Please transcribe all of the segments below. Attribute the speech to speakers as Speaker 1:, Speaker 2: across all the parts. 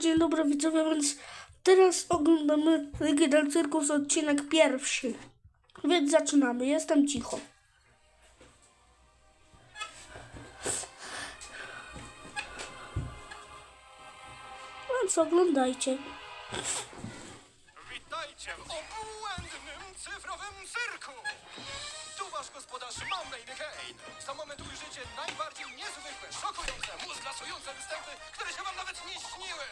Speaker 1: dzień dobry widzowie, więc teraz oglądamy Legenda Cyrkus odcinek pierwszy. Więc zaczynamy, jestem cicho. Więc oglądajcie.
Speaker 2: Witajcie w obłędnym cyfrowym cyrku! Tu wasz gospodarz, mam na imię Kane. Za moment ujrzycie najbardziej niezwykłe, szokujące, mózg-lasujące występy, które się wam nawet nie śniły!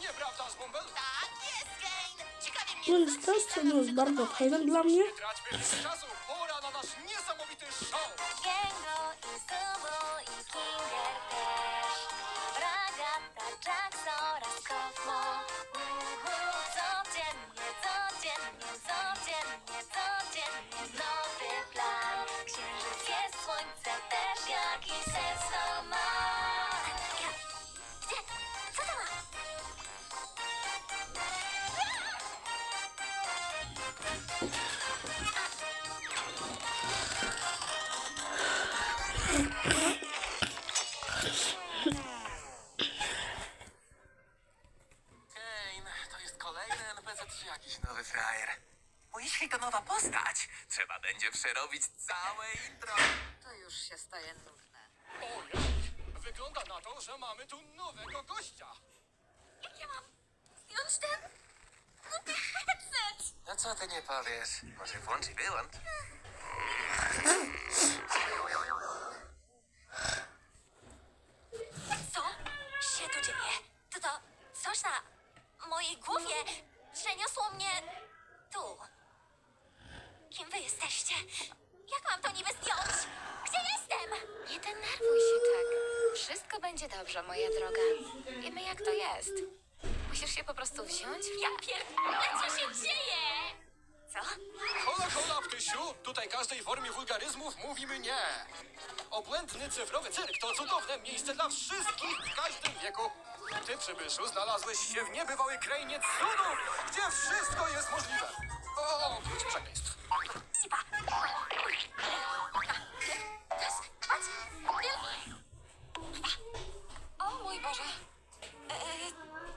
Speaker 2: Nieprawdaż, Bumble?
Speaker 3: Tak jest, Kane! Ciekawie mnie,
Speaker 1: Więc ta scena jest bardzo fajna dla mnie.
Speaker 2: Nie traćmy więcej czasu, pora na nasz niesamowity show!
Speaker 4: I Sumo i Kinger
Speaker 5: Czy jakiś nowy frajer? Bo jeśli to nowa postać, trzeba będzie przerobić całe intro.
Speaker 3: To już się staje nudne.
Speaker 2: Ojej, wygląda na to, że mamy tu nowego gościa!
Speaker 4: Jak ja mam zdjąć ten? Ten headset!
Speaker 5: No co ty nie powiesz? Może włącz i wyłącz?
Speaker 4: Co się tu dzieje? To to coś na mojej głowie przeniosło mnie tu. Kim wy jesteście? Jak mam to niby zdjąć? Gdzie jestem?
Speaker 6: Nie denerwuj się tak. Wszystko będzie dobrze, moja droga. Wiemy, jak to jest. Musisz się po prostu wziąć w
Speaker 4: Ja pierdolę, co się dzieje? Co?
Speaker 2: Hola, hola, ptysiu! Tutaj każdej formie wulgaryzmów mówimy nie! Obłędny cyfrowy cyrk to cudowne miejsce dla wszystkich w każdym wieku. Ty, przybyszu, znalazłeś się w niebywałej krainie cudów, gdzie wszystko jest możliwe. O, oprócz przekleństw.
Speaker 4: Cipa. Teraz, patrz.
Speaker 6: O mój Boże. E,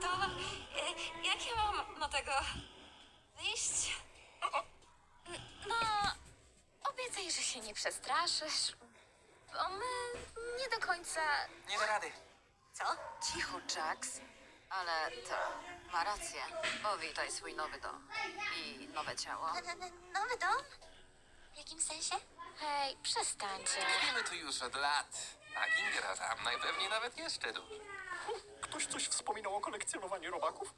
Speaker 6: to e, jak ja mam na tego wyjść? No, obiecaj, że się nie przestraszysz, bo my nie do końca...
Speaker 5: Nie da rady.
Speaker 3: Co? Cicho, Jax. Ale to ma rację. Powitaj swój nowy dom i nowe ciało.
Speaker 4: N- n- Nowy dom? W jakim sensie?
Speaker 6: Hej, przestańcie.
Speaker 5: Wiemy tu już od lat. A Kingera tam najpewniej nawet jeszcze dłużej.
Speaker 2: Ktoś coś wspominał o kolekcjonowaniu robaków?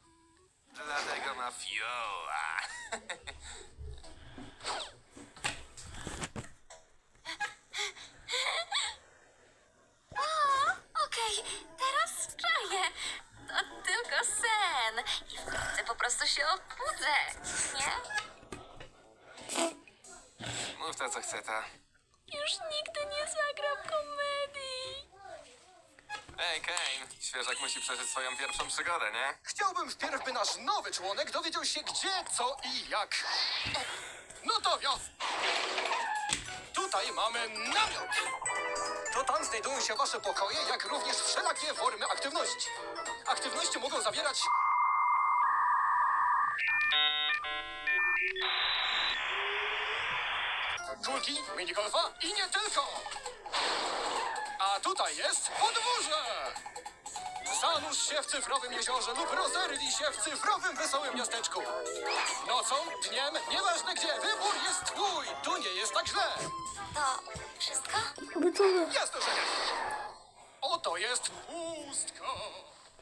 Speaker 5: Dlatego ma fioła.
Speaker 4: O, okej, teraz czaję. To tylko sen. I wkrótce po prostu się obudzę, nie? Już nigdy nie zagram komedii.
Speaker 5: Ej, Kane, świeżak musi przeżyć swoją pierwszą przygodę, nie?
Speaker 2: Chciałbym wpierw, by nasz nowy członek dowiedział się gdzie, co i jak. No to wio! Tutaj mamy namiot! To tam znajdują się wasze pokoje, jak również wszelakie formy aktywności. Aktywności mogą zawierać... Kulki, minigolfa i nie tylko! A tutaj jest podwórze! Zanurz się w cyfrowym jeziorze lub rozerwij się w cyfrowym wesołym miasteczku. Nocą, dniem, nieważne gdzie, wybór jest twój. Tu nie jest tak źle.
Speaker 4: To wszystko?
Speaker 1: Gotowe.
Speaker 2: Jasne, że nie. Oto jest pustka.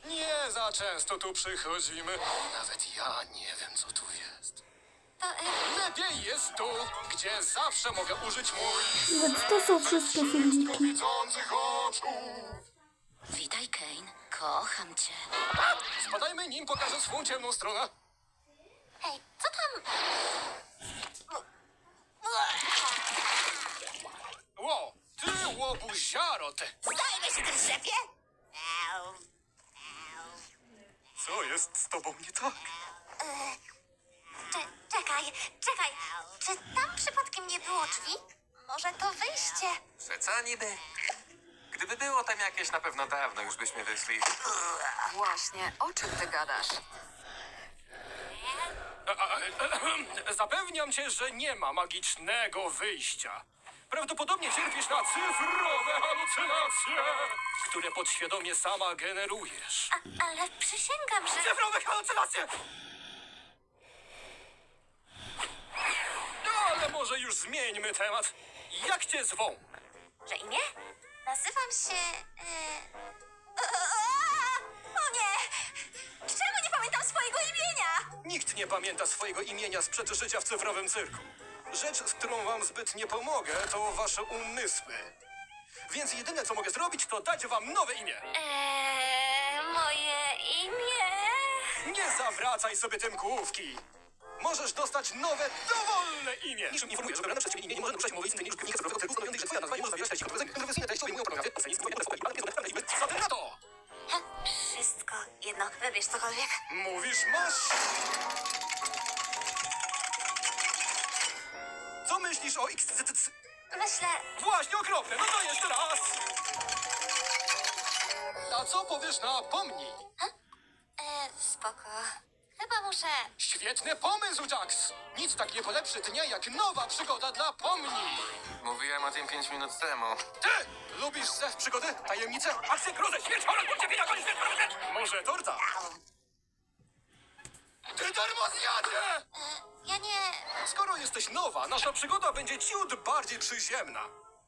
Speaker 2: Nie za często tu przychodzimy. Nawet ja nie wiem, co tu jest.
Speaker 4: To e,
Speaker 2: Lepiej jest tu, gdzie zawsze mogę użyć mój
Speaker 1: Więc to są wszystkie filmiki.
Speaker 2: widzących oczu.
Speaker 4: Witaj, Kane. Kocham cię.
Speaker 2: Spadajmy, nim pokażę swą ciemną stronę.
Speaker 4: Hej, co tam?
Speaker 2: Ło, ty łobuziaro, ty.
Speaker 3: Zajmę się tym, szefie!
Speaker 2: Co jest z tobą nie tak?
Speaker 4: Cze- czekaj, czekaj. Czy tam przypadkiem nie było drzwi? Może to wyjście?
Speaker 5: Że co niby? Gdyby było tam jakieś, na pewno dawno już byśmy wyszli.
Speaker 3: Właśnie, o czym ty gadasz?
Speaker 2: Zapewniam cię, że nie ma magicznego wyjścia. Prawdopodobnie cierpisz na cyfrowe halucynacje, które podświadomie sama generujesz.
Speaker 4: A, ale przysięgam, że...
Speaker 2: Cyfrowe halucynacje! No, ale może już zmieńmy temat. Jak cię zwą?
Speaker 4: Że imię? Nazywam się... E... O nie! Czemu nie pamiętam swojego imienia?
Speaker 2: Nikt nie pamięta swojego imienia sprzed życia w cyfrowym cyrku. Rzecz, z którą wam zbyt nie pomogę, to wasze umysły. Więc jedyne, co mogę zrobić, to dać wam nowe imię.
Speaker 4: Eee, moje imię...
Speaker 2: Nie zawracaj sobie tym główki. Możesz dostać nowe, dowolne imię. Niczym informuję, że wybrane przez ciebie imię nie może naruszać umowy istnienia użytkownika cyfrowego cyrku, stanowiącej, że twoja nazwa nie może zawierać treści kontrowersyjnych, kontrowersyjne treści obejmują pornografię, obscenizm, twoje adresy, i balki, i bez- Co ty na to?
Speaker 4: Wszystko jedno, wybierz cokolwiek.
Speaker 2: Mówisz, masz? Co myślisz o X...
Speaker 4: Myślę...
Speaker 2: Właśnie okropne, no to jeszcze raz. A co powiesz na pomnij?
Speaker 4: E, spoko. Chyba muszę...
Speaker 2: Świetny pomysł, Jax! Nic tak nie polepszy dnia jak nowa przygoda dla pomni!
Speaker 5: Mówiłem o tym pięć minut temu.
Speaker 2: Ty! Lubisz zew przygody? Tajemnice? Akcje, grozę, śmierć, horror, ucierpienia, koniec, śmierć, Może torta? Ty darmozjadzie!
Speaker 4: E, ja nie...
Speaker 2: Skoro jesteś nowa, nasza przygoda będzie ciut bardziej przyziemna.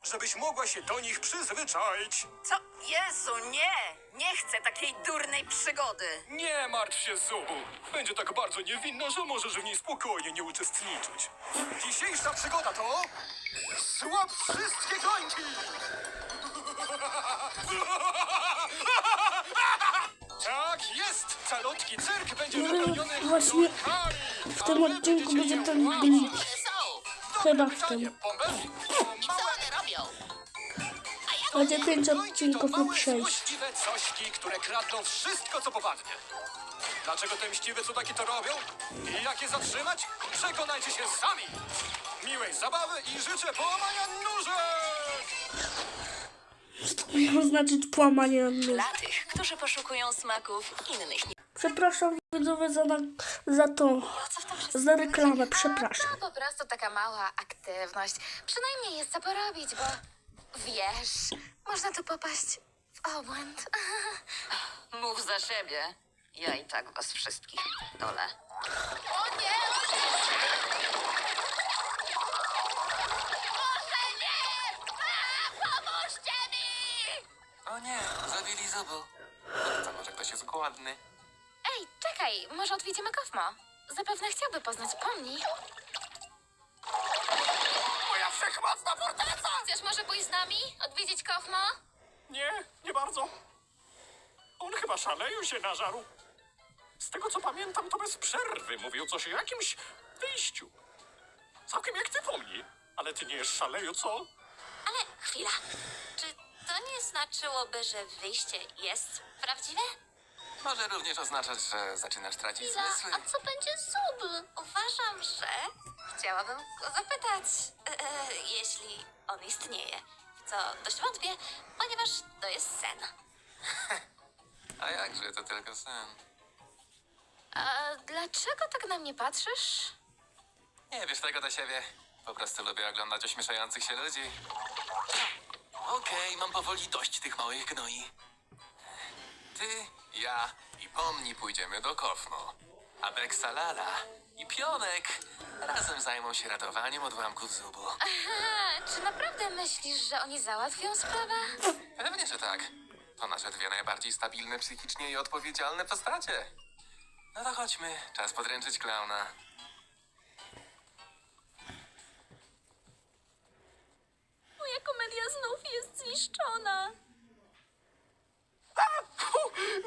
Speaker 2: Żebyś mogła się do nich przyzwyczaić.
Speaker 3: Co? Jezu, nie! Nie chcę takiej durnej przygody.
Speaker 2: Nie martw się, Zubu. Będzie tak bardzo niewinna, że możesz w niej spokojnie nie uczestniczyć. Dzisiejsza przygoda to... Złap wszystkie gońki! Tak jest! Calutki cyrk będzie wypełniony
Speaker 1: właśnie
Speaker 2: gońkami.
Speaker 1: W tym
Speaker 2: Ale
Speaker 1: odcinku
Speaker 2: będziecie
Speaker 1: będzie ten glitch.
Speaker 2: Dobre
Speaker 1: Chyba w
Speaker 2: pytanie,
Speaker 1: tym.
Speaker 2: Bąbelki.
Speaker 1: Będzie pięć odcinków
Speaker 2: to
Speaker 1: lub sześć.
Speaker 2: złośliwe cośki, które kradną wszystko, co popadnie. Dlaczego te mściwe cudaki to robią? I jak je zatrzymać? Przekonajcie się sami! Miłej zabawy i życzę połamania nóżek!
Speaker 1: Miał znaczyć płamanie nóg.
Speaker 6: Dla tych, którzy poszukują smaków innych niż
Speaker 1: Przepraszam widzowie za, na, za to.
Speaker 6: wszystkim
Speaker 1: Za reklamę, przepraszam.
Speaker 7: No po prostu taka mała aktywność. Przynajmniej jest co porobić, bo wiesz, można tu popaść w obłęd.
Speaker 3: Mów za siebie. Ja i tak was wszystkich dole.
Speaker 7: O nie! Proszę nie! A, pomóżcie mi!
Speaker 5: O nie, zabili Zubu. No to może ktoś jest głodny.
Speaker 7: Ej, czekaj, może odwiedzimy Kofmo? Zapewne chciałby poznać pomni. Chcesz może pójść z nami? Odwiedzić Kofmo?
Speaker 8: Nie, nie bardzo. On chyba szaleju się nażarł. Z tego co pamiętam, to bez przerwy mówił coś o jakimś wyjściu. Całkiem jak ty pomni. Ale ty nie jest szaleju, co?
Speaker 4: Ale chwila. Czy to nie znaczyłoby, że wyjście jest prawdziwe?
Speaker 5: Może również oznaczać, że zaczynasz tracić zmysły.
Speaker 4: a co będzie z Zub? Uważam, że chciałabym go zapytać, e, e, jeśli on istnieje. W co dość wątpię, ponieważ to jest sen.
Speaker 5: A jakże, to tylko sen.
Speaker 7: A dlaczego tak na mnie patrzysz?
Speaker 5: Nie wiesz tego do siebie. Po prostu lubię oglądać ośmieszających się ludzi. Okej, mam powoli dość tych małych gnoi. Ty, ja i Pomni pójdziemy do Kofmo. A Beksalala i Pionek razem zajmą się ratowaniem odłamków zubu.
Speaker 7: A, czy naprawdę myślisz, że oni załatwią sprawę?
Speaker 5: Pewnie, że tak. To nasze dwie najbardziej stabilne psychicznie i odpowiedzialne postacie. No to chodźmy, czas podręczyć klauna.
Speaker 6: moja komedia znów jest zniszczona.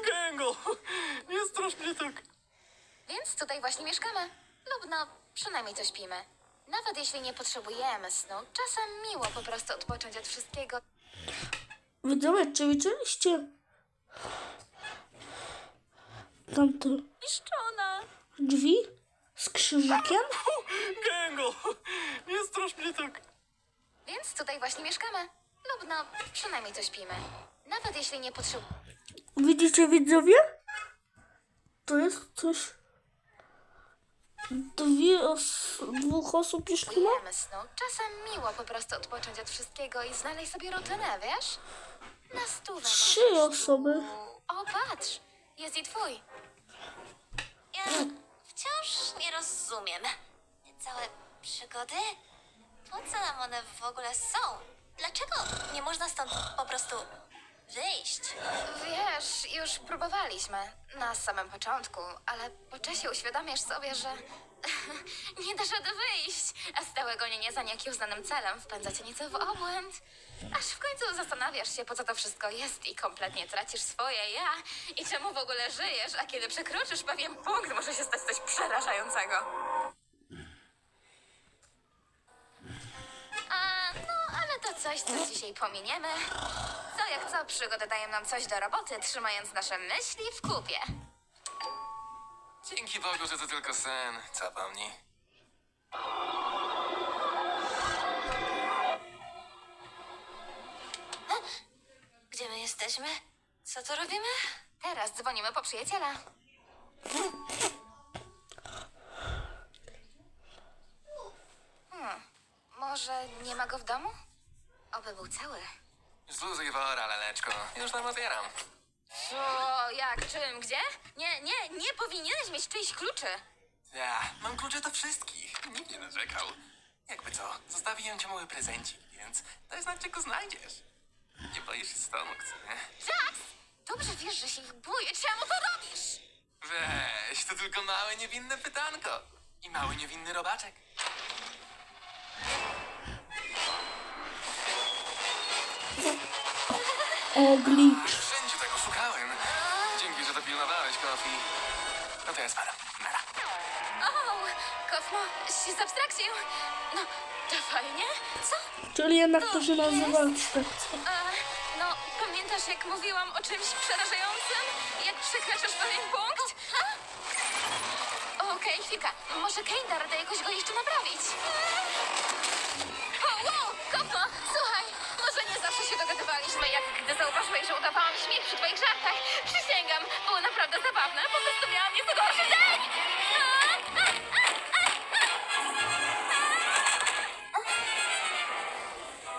Speaker 8: Gęgo, nie strasz mnie tak.
Speaker 7: Więc tutaj właśnie mieszkamy. Lub no, przynajmniej coś śpimy. Nawet jeśli nie potrzebujemy snu, czasem miło po prostu odpocząć od wszystkiego.
Speaker 1: Widzowie, czy widzieliście tamte
Speaker 6: Zniszczona.
Speaker 1: drzwi z krzyżykiem?
Speaker 8: Gęgo, nie strasz mnie tak.
Speaker 7: Więc tutaj właśnie mieszkamy. lub no przynajmniej to śpimy. Nawet jeśli nie potrzebujemy
Speaker 1: Widzicie widzowie? To jest coś... Dwie os... dwóch osób już chyba?
Speaker 7: snu, czasem miło po prostu odpocząć od wszystkiego i znaleźć sobie rutynę, wiesz? Na stówę.
Speaker 1: Trzy
Speaker 7: możesz-
Speaker 1: osoby.
Speaker 7: O, patrz! Jest i twój.
Speaker 4: Ja wciąż nie rozumiem. Całe przygody? Po co nam one w ogóle są? Dlaczego nie można stąd po prostu wyjść?
Speaker 7: Wiesz, już próbowaliśmy na samym początku, ale po czasie uświadamiasz sobie, że nie dasz rady wyjść, a stałe gonienie za nieokiełznanym celem wpędza cię nieco w obłęd. Aż w końcu zastanawiasz się, po co to wszystko jest i kompletnie tracisz swoje ja i czemu w ogóle żyjesz, a kiedy przekroczysz pewien punkt, może się stać coś przerażającego. A, no, ale to coś, co dzisiaj pominiemy. Co jak co, przygody dają nam coś do roboty, trzymając nasze myśli w kupie.
Speaker 5: Dzięki Bogu, że to tylko sen. Co pomni?
Speaker 4: Gdzie my jesteśmy? Co tu robimy?
Speaker 7: Teraz dzwonimy po przyjaciela. Hmm, może nie ma go w domu? Oby był cały.
Speaker 5: Zluzuj wora, laleczko. Już tam otwieram.
Speaker 7: Co, jak, czym, gdzie? Nie, nie, nie powinieneś mieć czyichś kluczy.
Speaker 5: Ja, mam klucze do wszystkich. Nikt nie narzekał. Jakby co, zostawiłem ci mały prezencik, więc daj znać, czego znajdziesz. Nie boisz się stonuk, co nie?
Speaker 7: Jax! Dobrze wiesz, że się ich boję. Czemu to robisz?
Speaker 5: Weź, to tylko małe, niewinne pytanko. I mały, niewinny robaczek.
Speaker 1: O, glitch.
Speaker 5: Wszędzie tego szukałem. Dzięki, że to pilnowałeś, Kofi. No to ja spadam. Nara.
Speaker 7: O, Kofmo, się zabstrakcją. No, to fajnie. Co?
Speaker 1: Czyli jednak to się nazywa abstrakcja.
Speaker 7: E, no, pamiętasz jak mówiłam o czymś przerażającym? Jak przekraczasz pewien punkt? Okej, chwilka. Może Kejdar da jakoś go jeszcze naprawić. O, wow, Kofmo, dogadywaliśmy, jak gdy zauważyłeś, że udawałam śmiech przy twoich żartach. Przysięgam, było naprawdę zabawne. Po prostu miałam nieco gorszy dzień.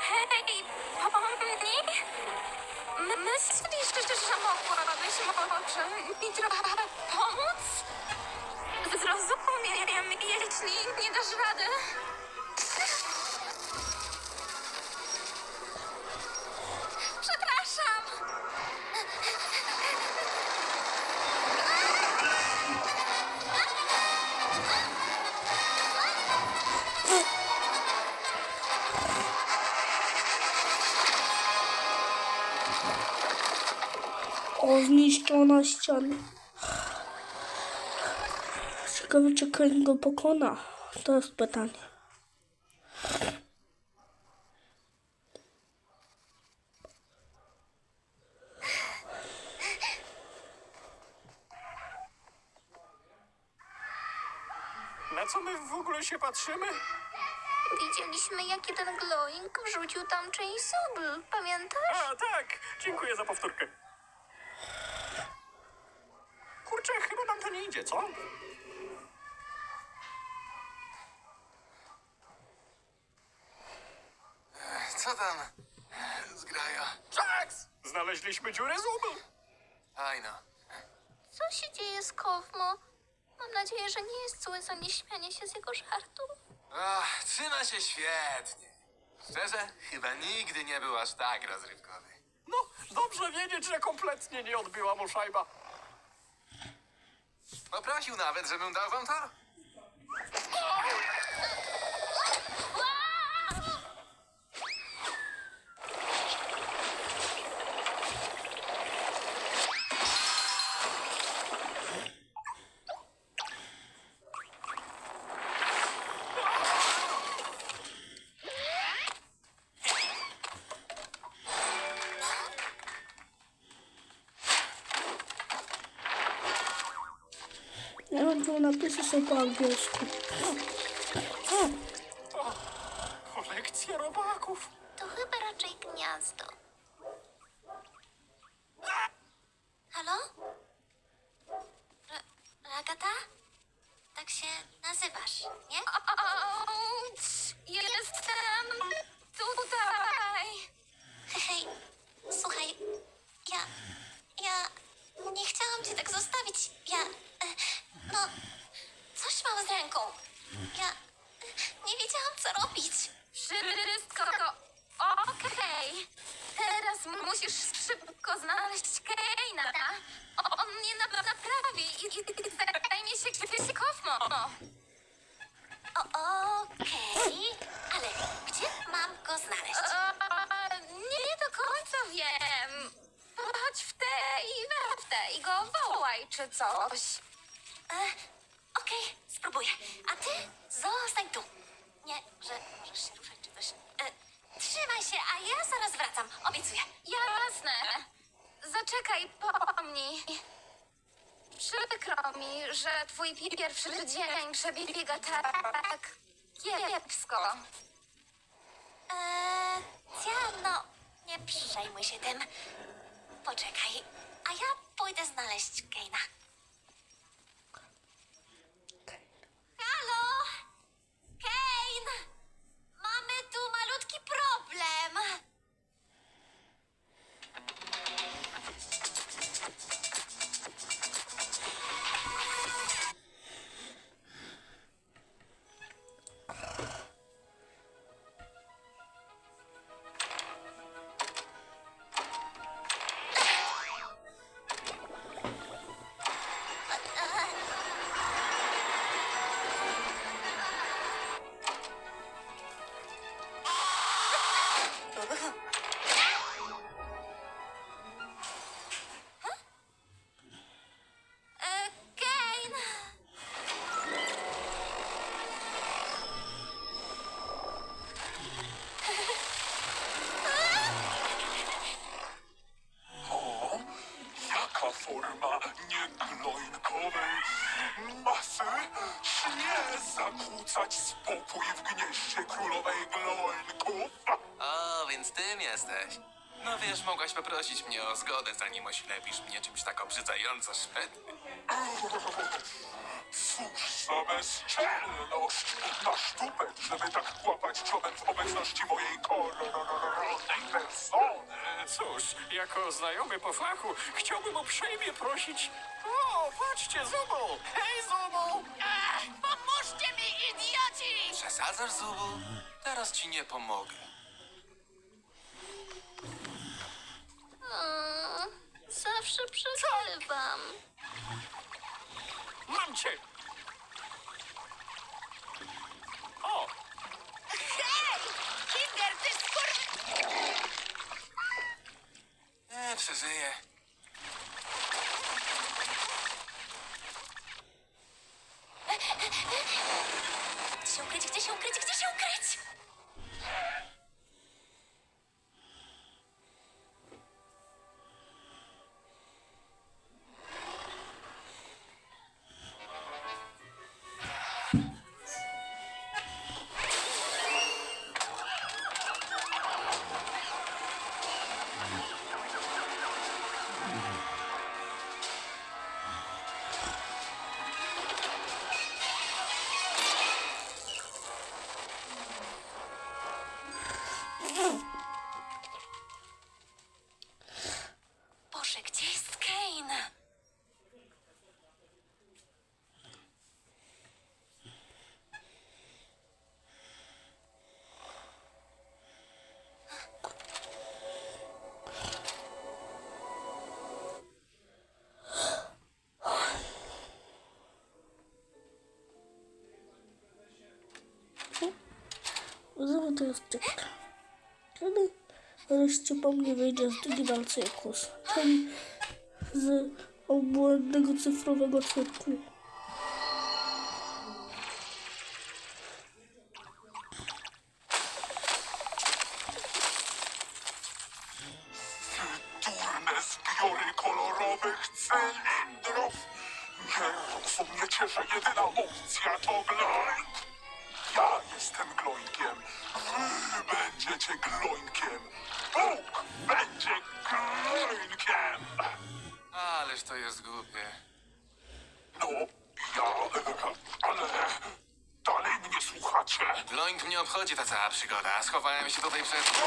Speaker 7: Hej, pomni? Myślisz, że, mogłabyś może mi trochę pomóc? Zrozumiem, jeśli nie dasz rady.
Speaker 1: Zniszczona ściana. Ciekawe, czy Ken go pokona. To jest pytanie.
Speaker 8: Na co my w ogóle się patrzymy?
Speaker 7: Widzieliśmy, jak jeden glowing wrzucił tam część subl. Pamiętasz?
Speaker 8: A, tak. Dziękuję za powtórkę. Kurczę, chyba nam to nie idzie, co?
Speaker 5: Co tam? Zgraja.
Speaker 8: Jax! Znaleźliśmy dziurę z ubl.
Speaker 5: Fajno.
Speaker 7: Co się dzieje z Kofmo? Mam nadzieję, że nie jest zły za nieśmianie się z jego żartów.
Speaker 5: Ach, trzyma się świetnie. Szczerze, chyba nigdy nie był aż tak rozrywkowy.
Speaker 8: No, dobrze wiedzieć, że kompletnie nie odbiła mu szajba.
Speaker 5: Poprosił nawet, żebym dał wam to.
Speaker 1: Ja wiem, że napisy
Speaker 4: że
Speaker 7: twój pierwszy dzień przebiega tak kiepsko.
Speaker 4: Eee, no, nie przejmuj się tym. Poczekaj, a ja pójdę znaleźć Keina.
Speaker 8: Zakłócać spokój w gnieździe królowej gloinków?
Speaker 5: O, więc tym jesteś. No wiesz, mogłaś poprosić mnie o zgodę, zanim oślepisz mnie czymś tak obrzydzająco szpetnym.
Speaker 8: Cóż za bezczelność! Masz tupet, żeby tak kłapać czobem w obecności mojej koronnej persony! Cóż, jako znajomy po fachu chciałbym uprzejmie prosić... O, patrzcie, Zubu! Hej, Zubu!
Speaker 6: Pomóżcie mi, idioci!
Speaker 5: Przesadzasz, Zubu? Teraz ci nie pomogę.
Speaker 4: Zawsze przegrywam.
Speaker 8: Mam cię! O,
Speaker 6: Hej! Kinder, ty skur...
Speaker 5: Nie, przeżyję.
Speaker 4: Gdzie się ukryć, gdzie się Jest
Speaker 1: czeka. Kiedy wreszcie po mnie wyjdzie z Digital Circus, czyli z obłędnego cyfrowego cyrku.
Speaker 8: durne zbiory kolorowych cylindrów! Nie rozumiecie, że jedyna opcja to gloink? Jestem gloinkiem, wy będziecie gloinkiem. Bóg będzie klinkiem.
Speaker 5: Ależ to jest głupie.
Speaker 8: No, ja... Ale... Dalej mnie słuchacie.
Speaker 5: Gloink mnie obchodzi ta cała przygoda. Schowałem się tutaj przed...